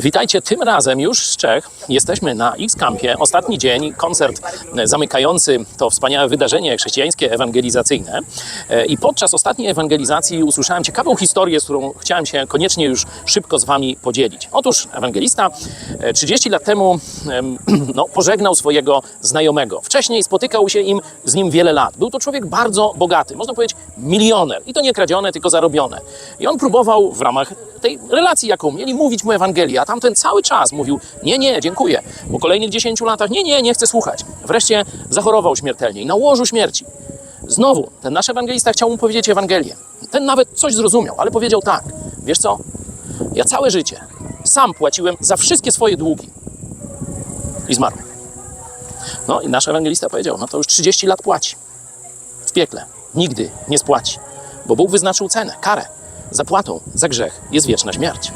Witajcie tym razem już z Czech. Jesteśmy na X-Campie. Ostatni dzień, koncert e, zamykający to wspaniałe wydarzenie chrześcijańskie ewangelizacyjne. E, I podczas ostatniej ewangelizacji usłyszałem ciekawą historię, z którą chciałem się koniecznie już szybko z Wami podzielić. Otóż ewangelista e, 30 lat temu em, no, pożegnał swojego znajomego. Wcześniej spotykał się im, z nim wiele lat. Był to człowiek bardzo bogaty, można powiedzieć milioner. I to nie kradzione, tylko zarobione. I on próbował w ramach tej relacji, jaką mieli, mówić mu Ewangelię, a tamten cały czas mówił, nie, nie, dziękuję. Po kolejnych 10 latach, nie, nie, nie chcę słuchać. Wreszcie zachorował śmiertelnie i na łożu śmierci. Znowu, ten nasz ewangelista chciał mu powiedzieć Ewangelię. Ten nawet coś zrozumiał, ale powiedział tak, wiesz co, ja całe życie sam płaciłem za wszystkie swoje długi. I zmarł. No i nasz ewangelista powiedział, no to już 30 lat płaci. W piekle. Nigdy nie spłaci. Bo Bóg wyznaczył cenę, karę. Zapłatą za grzech jest wieczna śmierć.